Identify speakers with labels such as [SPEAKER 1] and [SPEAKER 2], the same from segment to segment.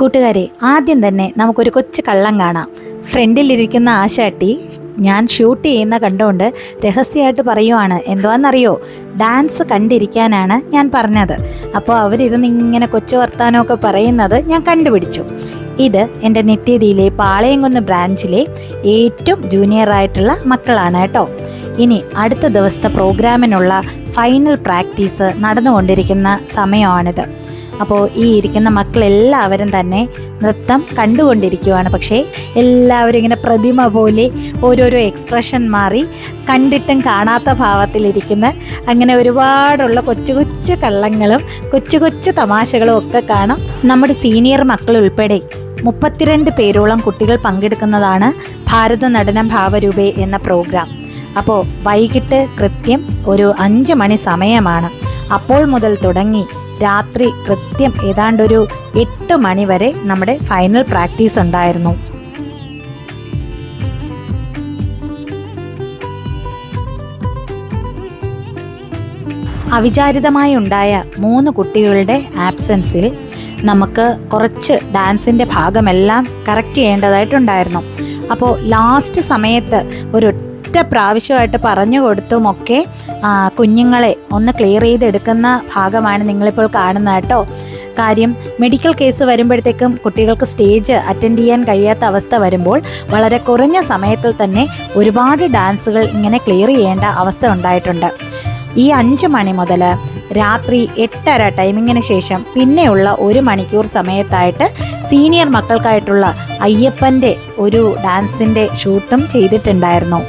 [SPEAKER 1] കൂട്ടുകാരെ ആദ്യം തന്നെ നമുക്കൊരു കൊച്ചു കള്ളം കാണാം. ഫ്രണ്ടിലിരിക്കുന്ന ആശാട്ടി ഞാൻ ഷൂട്ട് ചെയ്യുന്ന കണ്ടുകൊണ്ട് രഹസ്യമായിട്ട് പറയുവാണ് എന്തുവാണെന്നറിയോ ഡാൻസ് കണ്ടിരിക്കാനാണ് ഞാൻ പറഞ്ഞത്. അപ്പോൾ അവരിരുന്ന് ഇങ്ങനെ കൊച്ചു വർത്താനമൊക്കെ പറയുന്നത് ഞാൻ കണ്ടുപിടിച്ചു. ഇത് എന്റെ നിത്യതയിലെ പാളയംകുന്ന് ബ്രാഞ്ചിലെ ഏറ്റവും ജൂനിയറായിട്ടുള്ള മക്കളാണ് കേട്ടോ. ഇനി അടുത്ത ദിവസത്തെ പ്രോഗ്രാമിനുള്ള ഫൈനൽ പ്രാക്ടീസ് നടന്നുകൊണ്ടിരിക്കുന്ന സമയമാണിത്. അപ്പോൾ ഈ ഇരിക്കുന്ന മക്കളെല്ലാവരും തന്നെ നൃത്തം കണ്ടുകൊണ്ടിരിക്കുവാണ്. പക്ഷേ എല്ലാവരും ഇങ്ങനെ പ്രതിമ പോലെ ഓരോരോ എക്സ്പ്രഷൻ മാറി കണ്ടിട്ടും കാണാത്ത ഭാവത്തിലിരിക്കുന്ന അങ്ങനെ ഒരുപാടുള്ള കൊച്ചു കൊച്ചു കള്ളങ്ങളും കൊച്ചു കൊച്ചു തമാശകളും ഒക്കെ കാണാം. നമ്മുടെ സീനിയർ മക്കൾ ഉൾപ്പെടെ മുപ്പത്തിരണ്ട് പേരോളം കുട്ടികൾ പങ്കെടുക്കുന്നതാണ് ഭാരത നടനം ഭാവരൂപേ എന്ന പ്രോഗ്രാം അപ്പോൾ വൈകിട്ട് കൃത്യം ഒരു അഞ്ച് മണി സമയമാണ്. അപ്പോൾ മുതൽ തുടങ്ങി രാത്രി കൃത്യം ഏതാണ്ടൊരു എട്ട് മണി വരെ നമ്മുടെ ഫൈനൽ പ്രാക്ടീസ് ഉണ്ടായിരുന്നു. അവിചാരിതമായി ഉണ്ടായ മൂന്ന് കുട്ടികളുടെ ആബ്സെൻസിൽ നമുക്ക് കുറച്ച് ഡാൻസിന്റെ ഭാഗമെല്ലാം കറക്റ്റ് ചെയ്യേണ്ടതായിട്ടുണ്ടായിരുന്നു. അപ്പോൾ ലാസ്റ്റ് സമയത്ത് ഒരു ഒറ്റ പ്രാവശ്യമായിട്ട് പറഞ്ഞു കൊടുത്തുമൊക്കെ കുഞ്ഞുങ്ങളെ ഒന്ന് ക്ലിയർ ചെയ്തെടുക്കുന്ന ഭാഗമാണ് നിങ്ങളിപ്പോൾ കാണുന്നത് കേട്ടോ. കാര്യം മെഡിക്കൽ കേസ് വരുമ്പോഴത്തേക്കും കുട്ടികൾക്ക് സ്റ്റേജ് അറ്റൻഡ് ചെയ്യാൻ കഴിയാത്ത അവസ്ഥ വരുമ്പോൾ വളരെ കുറഞ്ഞ സമയത്തിൽ തന്നെ ഒരുപാട് ഡാൻസുകൾ ഇങ്ങനെ ക്ലിയർ ചെയ്യേണ്ട അവസ്ഥ ഉണ്ടായിട്ടുണ്ട്. ഈ അഞ്ച് മണി മുതൽ രാത്രി എട്ടര ടൈമിങ്ങിന് ശേഷം പിന്നെയുള്ള ഒരു മണിക്കൂർ സമയത്തായിട്ട് സീനിയർ മക്കൾക്കായിട്ടുള്ള അയ്യപ്പന്റെ ഒരു ഡാൻസിന്റെ ഷൂട്ടും ചെയ്തിട്ടുണ്ടായിരുന്നു.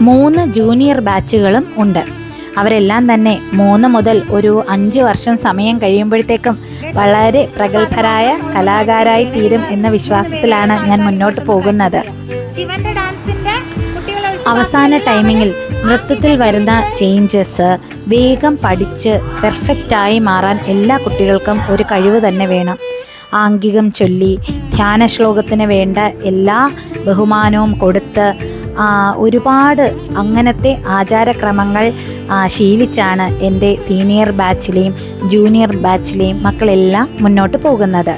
[SPEAKER 1] മൂന്ന് ജൂനിയർ ബാച്ചുകളും ഉണ്ട്. അവരെല്ലാം തന്നെ മൂന്ന് മുതൽ ഒരു അഞ്ച് വർഷം സമയം കഴിയുമ്പോഴത്തേക്കും വളരെ പ്രഗത്ഭരായ കലാകാരായി തീരും എന്ന വിശ്വാസത്തിലാണ് ഞാൻ മുന്നോട്ട് പോകുന്നത്. അവസാന ടൈമിങ്ങിൽ നൃത്തത്തിൽ വരുന്ന ചേഞ്ചസ് വേഗം പഠിച്ച് പെർഫെക്റ്റായി മാറാൻ എല്ലാ കുട്ടികൾക്കും ഒരു കഴിവ് തന്നെ വേണം. ആംഗികം ചൊല്ലി ധ്യാന ശ്ലോകത്തിന് വേണ്ട എല്ലാ ബഹുമാനവും കൊടുത്ത് ഒരുപാട് അങ്ങനത്തെ ആചാരക്രമങ്ങൾ ശീലിച്ചാണ് എന്റെ സീനിയർ ബാച്ചിലെയും ജൂനിയർ ബാച്ചിലെയും മക്കളെല്ലാം മുന്നോട്ട് പോകുന്നത്.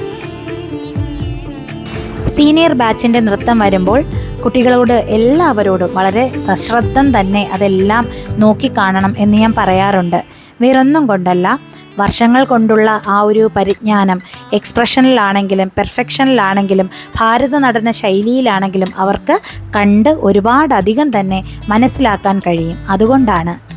[SPEAKER 1] സീനിയർ ബാച്ചിന്റെ നൃത്തം വരുമ്പോൾ കുട്ടികളോട് എല്ലാവരോടും വളരെ സശ്രദ്ധം തന്നെ അതെല്ലാം നോക്കിക്കാണണം എന്ന് ഞാൻ പറയാറുണ്ട്. വേറൊന്നും കൊണ്ടല്ല വർഷങ്ങൾ കൊണ്ടുള്ള ആ ഒരു പരിജ്ഞാനം എക്സ്പ്രഷനിലാണെങ്കിലും പെർഫെക്ഷനിലാണെങ്കിലും ഭാരത നടന ശൈലിയിലാണെങ്കിലും അവർക്ക് കണ്ട് ഒരുപാടധികം തന്നെ മനസ്സിലാക്കാൻ കഴിയും. അതുകൊണ്ടാണ്.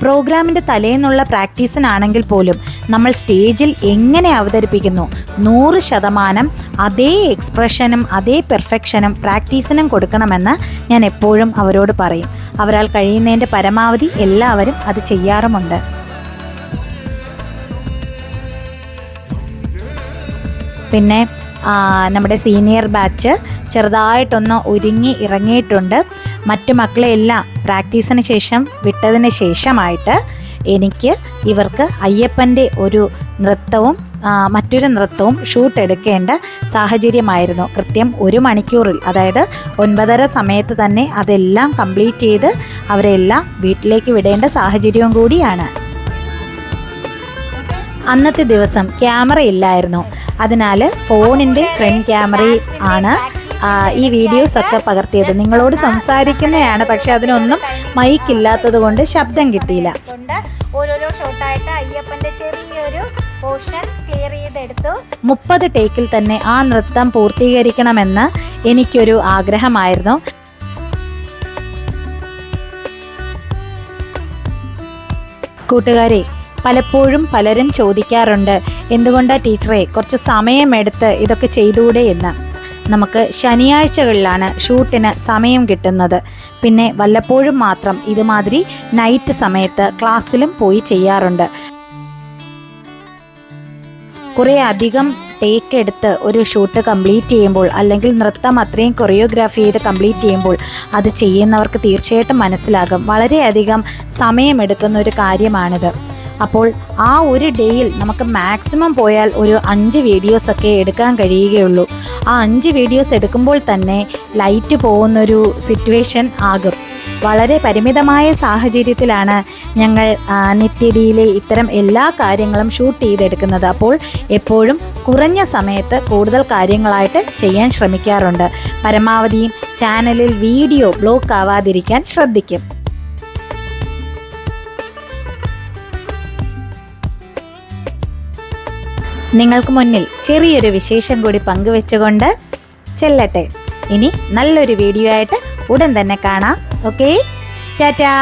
[SPEAKER 1] പ്രോഗ്രാമിന്റെ തലേന്നുള്ള പ്രാക്ടീസിനാണെങ്കിൽ പോലും നമ്മൾ സ്റ്റേജിൽ എങ്ങനെ അവതരിപ്പിക്കുന്നു? നൂറ് ശതമാനം അതേ എക്സ്പ്രഷനും അതേ പെർഫെക്ഷനും പ്രാക്ടീസിനും കൊടുക്കണമെന്ന് ഞാൻ എപ്പോഴും അവരോട് പറയും. അവരാൽ കഴിയുന്നതിന്റെ പരമാവധി എല്ലാവരും അത് ചെയ്യാറുമുണ്ട്. പിന്നെ നമ്മുടെ സീനിയർ ബാച്ച് ചെറുതായിട്ടൊന്ന് ഒരുങ്ങി ഇറങ്ങിയിട്ടുണ്ട്. മറ്റു മക്കളെല്ലാം പ്രാക്ടീസിന് ശേഷം വിട്ടതിന് ശേഷമായിട്ട് എനിക്ക് ഇവർക്ക് അയ്യപ്പന്റെ ഒരു നൃത്തവും മറ്റൊരു നൃത്തവും ഷൂട്ട് എടുക്കേണ്ട സാഹചര്യമായിരുന്നു. കൃത്യം ഒരു മണിക്കൂറിൽ അതായത് ഒൻപതര സമയത്ത് തന്നെ അതെല്ലാം കംപ്ലീറ്റ് ചെയ്ത് അവരെല്ലാം വീട്ടിലേക്ക് വിടേണ്ട സാഹചര്യവും കൂടിയാണ്. അന്നത്തെ ദിവസം ക്യാമറ ഇല്ലായിരുന്നു. അതിനാൽ ഫോണിന്റെ ഫ്രണ്ട് ക്യാമറ ആണ് ഈ വീഡിയോസ് ഒക്കെ പകർത്തിയത്. നിങ്ങളോട് സംസാരിക്കുന്നതാണ് പക്ഷെ അതിനൊന്നും മൈക്ക് ഇല്ലാത്തത് കൊണ്ട് ശബ്ദം കിട്ടിയില്ല.
[SPEAKER 2] ഓരോരോ ഷോട്ടായിട്ട് അയ്യപ്പന്റെ ചെറിയൊരു പോർഷൻ ക്ലിയർ ചെയ്തെടുത്തു.
[SPEAKER 1] മുപ്പത് ടേക്കിൽ തന്നെ ആ നൃത്തം പൂർത്തീകരിക്കണമെന്ന് എനിക്കൊരു ആഗ്രഹമായിരുന്നു. കൂട്ടുകാരെ പലപ്പോഴും പലരും ചോദിക്കാറുണ്ട് എന്തുകൊണ്ടാ ടീച്ചറെ കുറച്ച് സമയമെടുത്ത് ഇതൊക്കെ ചെയ്തുകൂടെ എന്ന്? നമുക്ക് ശനിയാഴ്ചകളിലാണ് ഷൂട്ടിന് സമയം കിട്ടുന്നത്. പിന്നെ വല്ലപ്പോഴും മാത്രം ഇതുമാതിരി നൈറ്റ് സമയത്ത് ക്ലാസ്സിലും പോയി ചെയ്യാറുണ്ട്. കുറേ അധികം ടേക്ക് എടുത്ത് ഒരു ഷൂട്ട് കംപ്ലീറ്റ് ചെയ്യുമ്പോൾ അല്ലെങ്കിൽ നൃത്തം അത്രയും കൊറിയോഗ്രാഫി ചെയ്ത് കംപ്ലീറ്റ് ചെയ്യുമ്പോൾ അത് ചെയ്യുന്നവർക്ക് തീർച്ചയായിട്ടും മനസ്സിലാകും. വളരെയധികം സമയമെടുക്കുന്ന ഒരു കാര്യമാണിത്. അപ്പോൾ ആ ഒരു ഡേയിൽ നമുക്ക് മാക്സിമം പോയാൽ ഒരു അഞ്ച് വീഡിയോസൊക്കെ എടുക്കാൻ കഴിയുകയുള്ളൂ. ആ അഞ്ച് വീഡിയോസ് എടുക്കുമ്പോൾ തന്നെ ലൈറ്റ് പോകുന്നൊരു സിറ്റുവേഷൻ ആകും. വളരെ പരിമിതമായ സാഹചര്യത്തിലാണ് ഞങ്ങൾ നിത്യതിയിലെ ഇത്തരം എല്ലാ കാര്യങ്ങളും ഷൂട്ട് ചെയ്തെടുക്കുന്നത്. അപ്പോൾ എപ്പോഴും കുറഞ്ഞ സമയത്ത് കൂടുതൽ കാര്യങ്ങളായിട്ട് ചെയ്യാൻ ശ്രമിക്കാറുണ്ട്. പരമാവധിയും ചാനലിൽ വീഡിയോ ബ്ലോക്ക് ആവാതിരിക്കാൻ ശ്രദ്ധിക്കും. നിങ്ങൾക്ക് മുന്നിൽ ചെറിയൊരു വിശേഷം കൂടി പങ്കുവെച്ചുകൊണ്ട് ചെല്ലട്ടെ. ഇനി നല്ലൊരു വീഡിയോ ആയിട്ട് ഉടൻ തന്നെ കാണാം. ഓക്കേ ടാറ്റാ